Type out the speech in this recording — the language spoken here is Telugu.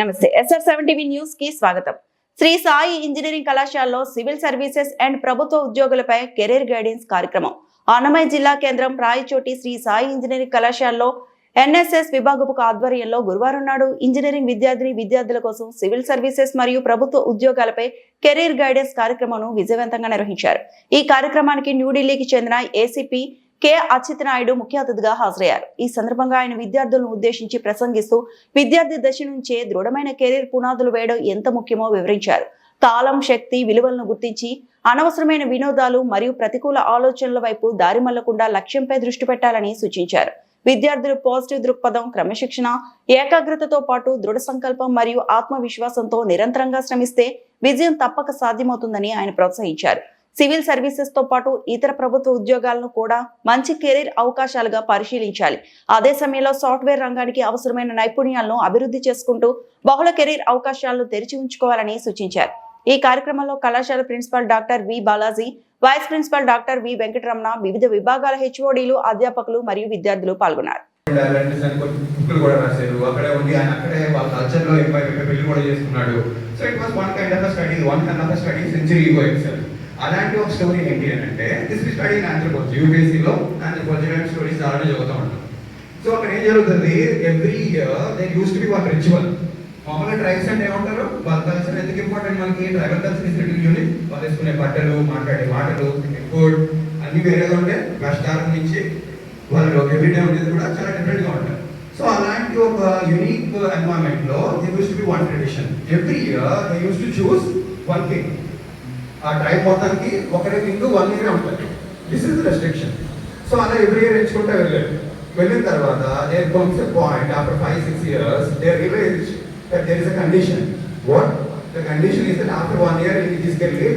నమస్తే. ఎస్ఆర్ సెవెన్ టీవీ న్యూస్కి స్వాగతం. శ్రీ సాయి ఇంజనీరింగ్ కళాశాలలో సివిల్ సర్వీసెస్ అండ్ ప్రభుత్వ ఉద్యోగులపై కెరీర్ గైడెన్స్ కార్యక్రమం. అన్నమయ్య జిల్లా కేంద్రం రాయచోటి శ్రీ సాయి ఇంజనీరింగ్ కళాశాలలో ఎన్ఎస్ఎస్ విభాగపు ఆధ్వర్యంలో గురువారం నాడు ఇంజనీరింగ్ విద్యార్థిని విద్యార్థుల కోసం సివిల్ సర్వీసెస్ మరియు ప్రభుత్వ ఉద్యోగాలపై కెరీర్ గైడెన్స్ కార్యక్రమం విజయవంతంగా నిర్వహించారు. ఈ కార్యక్రమానికి న్యూఢిల్లీకి చెందిన ఏసీపీ కె. అచ్యుత్ నాయుడు ముఖ్య అతిథిగా హాజరయ్యారు. ఈ సందర్భంగా ఆయన విద్యార్థులను ఉద్దేశించి ప్రసంగిస్తూ విద్యార్థి దశ నుంచే దృఢమైన కెరీర్ పునాదులు వేయడం ఎంత ముఖ్యమో వివరించారు. కాలం శక్తి విలువలను గుర్తించి అనవసరమైన వినోదాలు మరియు ప్రతికూల ఆలోచనల వైపు దారి మళ్ళకుండా లక్ష్యంపై దృష్టి పెట్టాలని సూచించారు. విద్యార్థులు పాజిటివ్ దృక్పథం క్రమశిక్షణ ఏకాగ్రతతో పాటు దృఢ సంకల్పం మరియు ఆత్మవిశ్వాసంతో నిరంతరంగా శ్రమిస్తే విజయం తప్పక సాధ్యమవుతుందని ఆయన ప్రోత్సహించారు. సివిల్ సర్వీసెస్తో పాటు ఇతర ప్రభుత్వ ఉద్యోగాలను కూడా మంచి కెరీర్ అవకాశాలుగా పరిశీలించాలి. అదే సమయంలో సాఫ్ట్వేర్ రంగానికి అవసరమైన నైపుణ్యాలను అభివృద్ధి చేసుకుంటూ బహుళ కెరీర్ అవకాశాలను తెరిచి ఉంచుకోవాలని సూచించారు. ఈ కార్యక్రమంలో కళాశాల principal doctor V Balaji vice principal doctor V Venkataramana వివిధ విభాగాల హెచ్ఓడీలు అధ్యాపకులు మరియు విద్యార్థులు పాల్గొన్నారు. బుక్లు కూడా రాశారు అక్కడే ఉండి ఆయన అక్కడే వాళ్ళ ఎక్కువ పెళ్ళి కూడా చేసుకున్నాడు so it was one kind of one kind of study century అలాంటి ఒక స్టోరీ ఏంటి అని అంటే దిస్ ఇస్ స్టడీ ఆంథ్రోపాలజీ యూపీఎస్సీలో ఆంథ్రోపాలజీ లాంటి స్టోరీస్ చాలా చదువుతూ ఉంటాం. సో అక్కడ ఏం జరుగుతుంది? Every year they use to be one ritual మామూలుగా ట్రైబ్స్ అంటే ఏమంటారు? వాళ్ళ కల్చర్ ఎందుకు ఇంపార్టెంట్ మనకి? Tribal culture is little unique వాళ్ళు వేసుకునే బట్టలు మాట్లాడే మాటలు ఫుడ్ అన్ని వేరేగా ఉంటే కష్టాల నుంచి వాళ్ళు ఎవ్రీడే ఉండేది కూడా చాలా డిఫరెంట్గా ఉంటారు సో అలాంటి ఒక unique ఎన్వైరన్మెంట్లో they use to be one tradition every year they use to choose one king ఆ టైం మొత్తానికి ఒకరే కింగ్ వన్ ఇయర్ ఉంటుంది. దిస్ ఇస్ రెస్ట్రిక్షన్ సో అలా ఎవ్రీ ఇయర్ ఎంచుకుంటే వెళ్ళాడు. వెళ్ళిన తర్వాత there comes a point after five six years there realise that there is a condition what the condition is that after one year ఇది తీసుకెళ్ళి